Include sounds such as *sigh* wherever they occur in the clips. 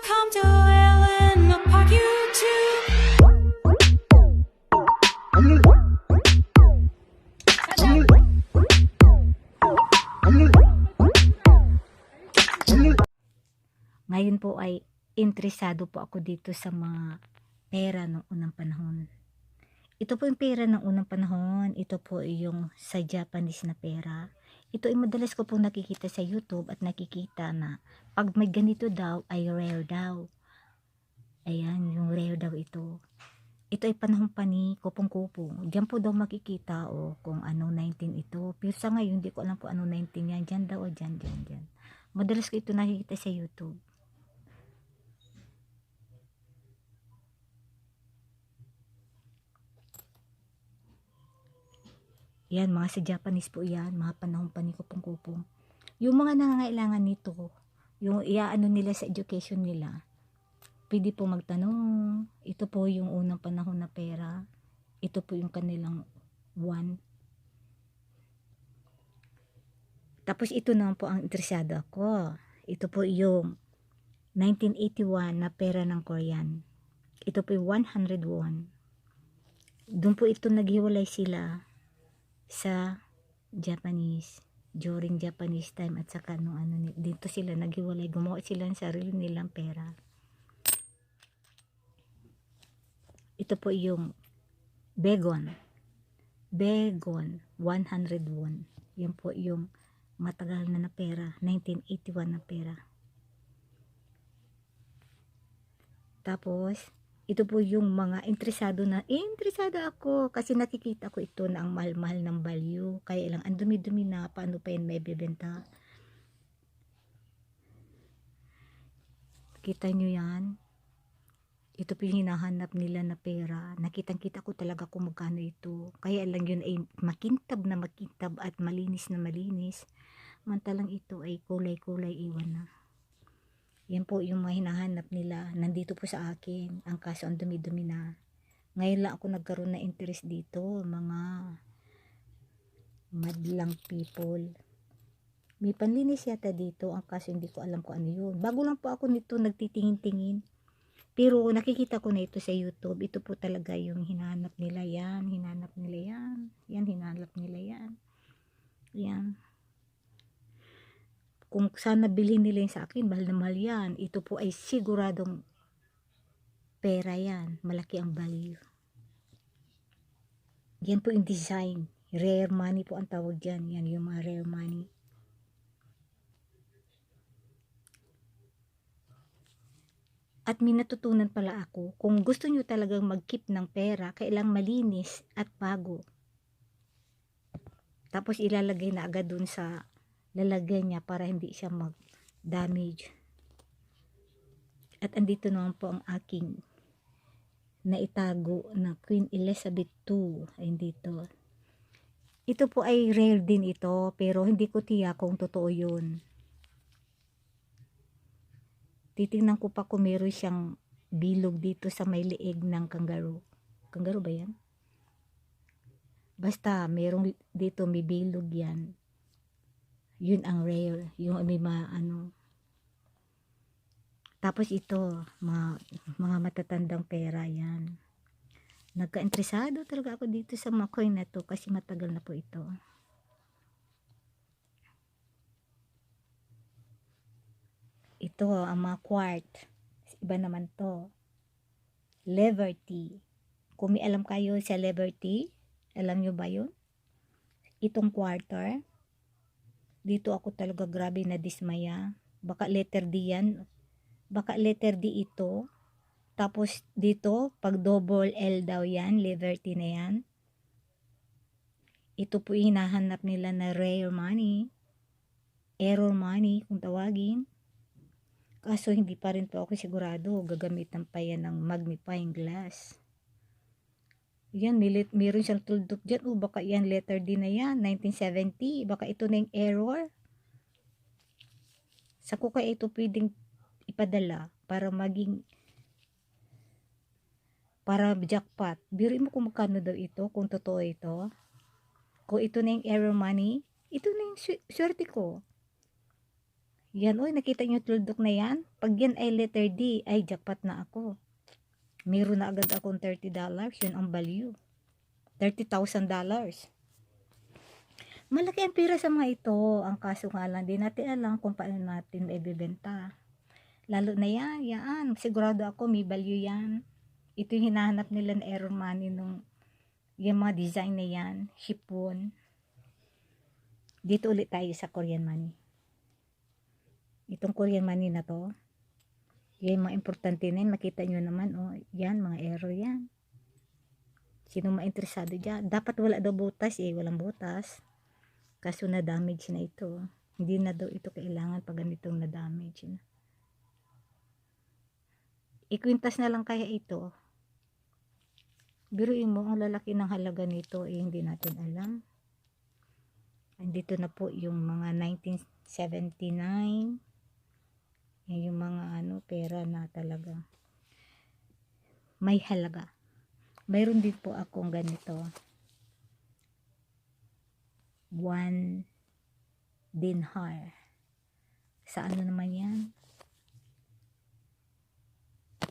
Welcome to Ellen Park YouTube. Ngayon po ay interesado po ako dito sa mga pera ng unang panahon. Ito po yung pera ng unang panahon. Ito po yung sa Japanese na pera. Ito ay madalas ko pong nakikita sa YouTube at nakikita na pag may ganito daw ay rare daw. Ayan, yung rare daw ito. Ito ay panahon pa ni Kupong-Kupong. Diyan po daw makikita o kung ano 19 ito. Pero sa ngayon, hindi ko alam po ano 19 yan. Diyan daw o diyan, diyan, diyan. Madalas ko ito nakikita sa YouTube. Yan, mga sa Japanese po yan, mga panahon pa ni kupong-kupong. Yung mga nangangailangan nito, yung iaano nila sa education nila, pwede po magtanong, ito po yung unang panahon na pera, ito po yung kanilang one. Tapos ito naman po ang interesado ako. Ito po yung 1981 na pera ng Korean. Ito po yung 100 won. Doon po ito naghiwalay sila sa Japanese during Japanese time at saka nung ano dito sila naghiwalay gumawa sila ng sarili nilang pera. Ito po yung Begon. Begon 100 won yan po yung matagal na na pera 1981 na pera. Tapos ito po yung mga interesado na, eh, interesado ako kasi nakikita ko ito na ang mahal-mahal ng value. Kaya lang, ang dumi-dumi na, paano pa yun may bibenta. Kita nyo yan? Ito po yung hinahanap nila na pera. Nakitang-kita ko talaga kung magkano ito. Kaya lang yun ay makintab na makintab at malinis na malinis. Mantalang ito ay kulay-kulay iwan na. Yan po yung mga hinahanap nila. Nandito po sa akin. Ang kaso ang dumi-dumi na. Ngayon lang ako nagkaroon na interest dito. Mga madlang people. May panlinis yata dito. Ang kaso hindi ko alam kung ano yun. Bago lang po ako nito nagtitingin-tingin. Pero nakikita ko na ito sa YouTube. Ito po talaga yung hinahanap nila yan. Hinahanap nila yan. Yan, hinahanap nila yan. Yan kung sana bilhin nila yung sa akin, mahal na mahal yan. Ito po ay siguradong pera yan. Malaki ang value. Yan po yung design. Rare money po ang tawag dyan. Yan yung mga rare money. At may natutunan pala ako, kung gusto nyo talagang mag-keep ng pera, kailang malinis at bago. Tapos ilalagay na agad dun sa lalagyan niya para hindi siya mag-damage. At andito naman po ang aking naitago na Queen Elizabeth II. Ay dito. Ito po ay rare din ito pero hindi ko tiyak kung totoo yun. Titingnan ko pa kung meron siyang bilog dito sa may leeg ng kangaroo. Kangaroo ba yan? Basta merong dito may bilog yan yun ang rare yung may mga ano. Tapos ito mga, mga matatandang pera yan. Nagka-interesado talaga ako dito sa mga coin na to kasi matagal na po ito. Ito ang mga quart iba naman to. Liberty. Kung may alam kayo sa Liberty alam nyo ba yun? Itong quarter dito ako talaga grabe na dismaya. Baka letter D yan. Baka letter D ito. Tapos dito, pag double L daw yan, Liberty na yan. Ito po hinahanap nila na rare money. Error money kung tawagin. Kaso hindi pa rin po ako sigurado. Gagamitan pa yan ng magnifying glass. Yan, may, meron siyang tuldok dyan. O, baka yan, letter D na yan. 1970. Baka ito na yung error. Sa ko kaya ito pwedeng ipadala para maging para jackpot. Biro mo kung magkano daw ito, kung totoo ito. Kung ito na yung error money, ito na yung swerte ko. Yan, oy, nakita nyo tuldok na yan? Pag yan ay letter D, ay jackpot na ako. Meron na agad akong $30. Yun ang value. $30,000. Malaki ang pira sa mga ito. Ang kaso nga lang, di natin alam kung paano natin maibibenta. Lalo na yan, yan. Sigurado ako may value yan. Ito yung hinahanap nila na error money nung yung mga design na yan. Shipon. Dito ulit tayo sa Korean money. Itong Korean money na to. Yan mga importante na yun. Makita nyo naman, oh, yan, mga error yan. Sino mainteresado dyan? Dapat wala daw butas eh. Walang butas. Kaso na-damage na ito. Hindi na daw ito kailangan pag ganitong na-damage na. Ikwintas na lang kaya ito. Biruin mo, ang lalaki ng halaga nito eh, hindi natin alam. Andito na po yung mga 1979. Yung mga ano, pera na talaga. May halaga. Mayroon din po akong ganito. One dinar. Sa ano naman yan?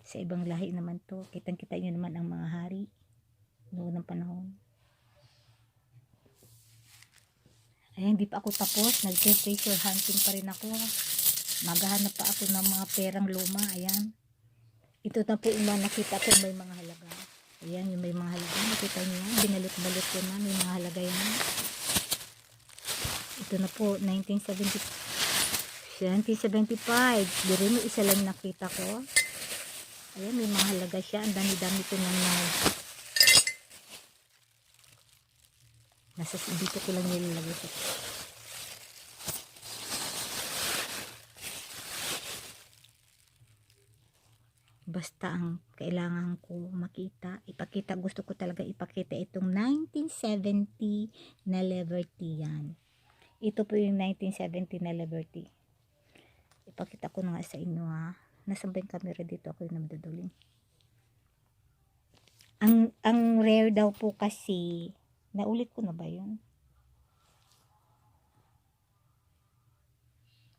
Sa ibang lahi naman to. Kitang-kita nyo naman ang mga hari noon ng panahon. Ay, hindi pa ako tapos. Nag-treasure hunting pa rin ako. Maghahanap pa ako ng mga perang luma. Ayan. Ito na po yung nakita ko may mga halaga. Ayan, yung may mga halaga. Nakita niyo yan. Binalot-balot ko na. May mga halaga yan. Ito na po, 1970, 1975. Di rin isa lang nakita ko. Ayan, may mga halaga siya. Ang dami-dami ko na Nasa dito ko lang nilalagay sa Basta ang kailangan ko makita, ipakita, gusto ko talaga ipakita itong 1970 na Liberty yan. Ito po yung 1970 na Liberty. Ipakita ko na nga sa inyo ha. Nasaan ba yung camera dito? Ako yung nabdaduling. Ang, ang rare daw po kasi, naulit ko na ba yun?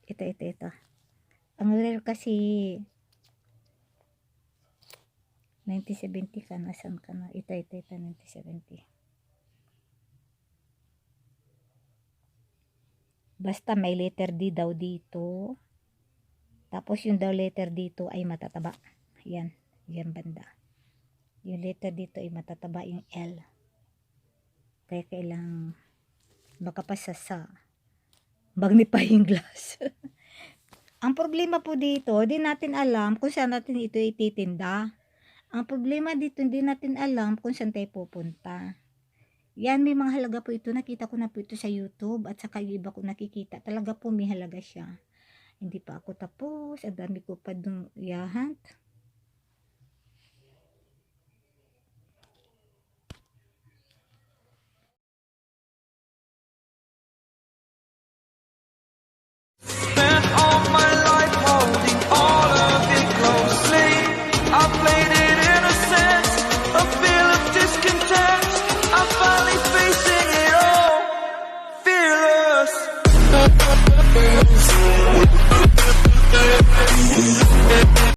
Ito, ito, ito. Ang rare kasi, 1970 ka, nasan ka na? Ito, ito, ito, 1970. Basta may letter D daw dito. Tapos yung daw letter dito ay matataba. Yan, yan banda. Yung letter dito ay matataba yung L. Kaya kailangan baka pa sa sa magnifying glass. *laughs* Ang problema po dito, di natin alam kung saan natin ito ititinda. Ang problema dito, hindi natin alam kung saan tayo pupunta. Yan, may mga halaga po ito. Nakita ko na po ito sa YouTube at saka yung iba ko nakikita. Talaga po may halaga siya. Hindi pa ako tapos. Ang dami ko pa dong yahan.